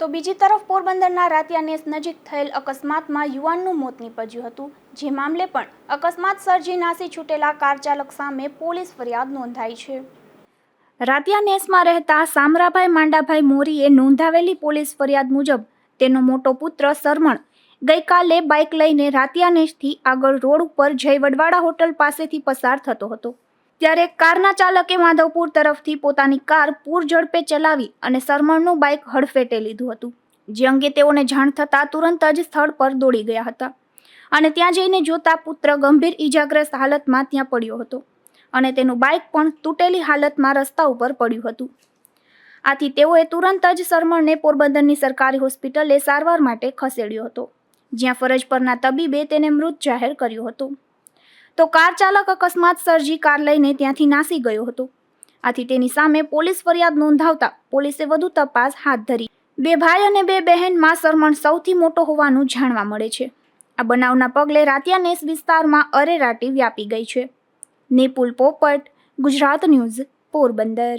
તો બીજી તરફ પોરબંદરના રાતિયાનેસ નજીક થયેલ અકસ્માતમાં યુવાનનું મોત નીપજ્યું હતું. જે મામલે પણ અકસ્માત સર્જી નાસી છૂટેલા કાર ચાલક સામે પોલીસ ફરિયાદ નોંધાઈ છે. રાતિયાનેસમાં રહેતા સામરાભાઈ માંડાભાઈ મોરીએ નોંધાવેલી પોલીસ ફરિયાદ મુજબ તેનો મોટો પુત્ર સરમણ ગઈકાલે બાઇક લઈને રાતિયાનેસથી આગળ રોડ ઉપર જય વડવાડા હોટલ પાસેથી પસાર થતો હતો. ત્યારે કારના ચાલકે માધવપુર તરફથી પોતાની કાર પૂર ઝડપે ચલાવી અને સરમણનું બાઇક હડફેટે લીધું હતું, જે અંગે તેઓને જાણ થતાં તુરંત જ સ્થળ પર દોડી ગયા હતા. અને ત્યાં જઈને જોતા પુત્ર ગંભીર ઈજાગ્રસ્ત હાલતમાં ત્યાં પડ્યો હતો અને તેનું બાઇક પણ તૂટેલી હાલતમાં રસ્તા ઉપર પડ્યું હતું. આથી તેઓએ તુરંત જ સરમણને પોરબંદરની સરકારી હોસ્પિટલે સારવાર માટે ખસેડ્યો હતો, જ્યાં ફરજ પરના તબીબે તેને મૃત જાહેર કર્યો હતો. તો કાર ચાલક અકસ્માત સર્જી કાર લઈને ત્યાંથી નાસી ગયો હતો. આથી તેની સામે પોલીસ ફરિયાદ નોંધાવતા પોલીસે વધુ તપાસ હાથ ધરી. બે ભાઈ અને બે બહેનમાં સરમણ સૌથી મોટો હોવાનું જાણવા મળે છે. આ બનાવના પગલે રાતિયાનેસ વિસ્તારમાં અરેરાટી વ્યાપી ગઈ છે. નેપુલ પોપટ, ગુજરાત ન્યૂઝ, પોરબંદર.